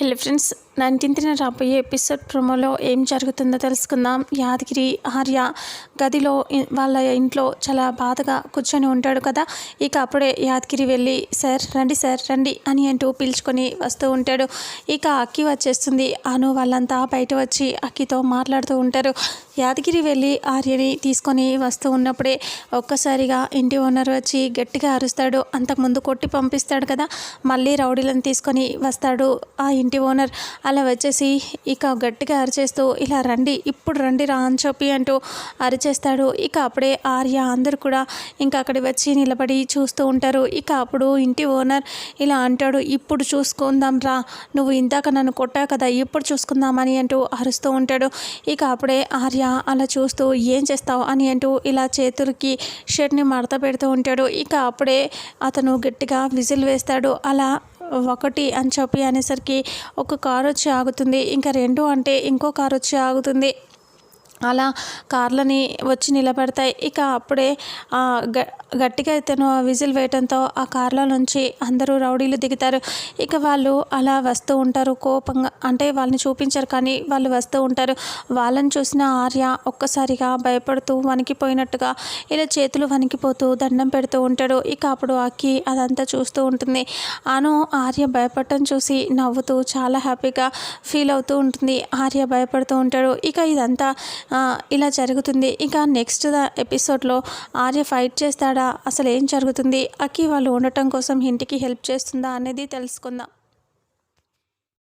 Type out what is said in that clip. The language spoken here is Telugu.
హలో ఫ్రెండ్స్ నైన్టీన్త్న రాబోయే ఎపిసోడ్ ప్రోమోలో ఏం జరుగుతుందో తెలుసుకుందాం. యాదగిరి ఆర్య గదిలో వాళ్ళ ఇంట్లో చాలా బాధగా కూర్చొని ఉంటాడు కదా. ఇక అప్పుడే యాదగిరి వెళ్ళి సార్ రండి సార్ రండి అని అంటూ పిలుచుకొని వస్తూ ఉంటాడు. ఇక అక్కి వచ్చేస్తుంది. అను వాళ్ళంతా బయట వచ్చి అక్కితో మాట్లాడుతూ ఉంటారు. యాదగిరి వెళ్ళి ఆర్యని తీసుకొని వస్తూ ఉన్నప్పుడే ఒక్కసారిగా ఇంటి ఓనర్ వచ్చి గట్టిగా అరుస్తాడు. అంతకుముందు కొట్టి పంపిస్తాడు కదా మళ్ళీ రౌడీలను తీసుకొని వస్తాడు ఆ ఇంటి ఓనర్. అలా వచ్చేసి ఇక గట్టిగా అరిచేస్తూ ఇలా రండి ఇప్పుడు రండి రా అని చెప్పి అంటూ అరిచేస్తాడు. ఇక అప్పుడే ఆర్య అందరు కూడా ఇంకా అక్కడికి వచ్చి నిలబడి చూస్తూ ఉంటారు. ఇక అప్పుడు ఇంటి ఓనర్ ఇలా అంటాడు ఇప్పుడు చూసుకుందాం రా నువ్వు ఇందాక నన్ను కొట్టావు కదా ఇప్పుడు చూసుకుందామని అంటూ అరుస్తూ ఉంటాడు. ఇక అప్పుడే ఆర్య అలా చూస్తూ ఏం చేస్తావు అని అంటూ ఇలా చేతులకి షర్ట్ని మడత పెడుతూ ఉంటాడు. ఇక అప్పుడే అతను గట్టిగా విజిల్ వేస్తాడు. అలా ఒకటి అని చెప్పి అనేసరికి ఒక కారు వచ్చి ఆగుతుంది. ఇంకా రెండు అంటే ఇంకో కారు వచ్చి ఆగుతుంది. అలా కార్లని వచ్చి నిలబడతాయి. ఇక అప్పుడే గట్టిగా ఇతను విజిల్ వేయటంతో ఆ కార్ల నుంచి అందరూ రౌడీలు దిగుతారు. ఇక వాళ్ళు అలా వస్తూ ఉంటారు కోపంగా అంటే వాళ్ళని చూపించారు కానీ వాళ్ళు వస్తూ ఉంటారు. వాళ్ళని చూసిన ఆర్య ఒక్కసారిగా భయపడుతూ వణికిపోయినట్టుగా ఇలా చేతులు వణికిపోతూ దండం పెడుతూ ఉంటాడు. ఇక అప్పుడు అక్కి అదంతా చూస్తూ ఉంటుంది. అను ఆర్య భయపడటం చూసి నవ్వుతూ చాలా హ్యాపీగా ఫీల్ అవుతూ ఉంటుంది. ఆర్య భయపడుతూ ఉంటాడు. ఇక ఇదంతా ఇలా జరుగుతుంది. ఇంకా నెక్స్ట్ ఎపిసోడ్లో ఆర్య ఫైట్ చేస్తాడా? అసలు ఏం జరుగుతుంది? అక్కి వాళ్ళు ఉండటం కోసం ఇంటికి హెల్ప్ చేస్తుందా అనేది తెలుసుకుందాం.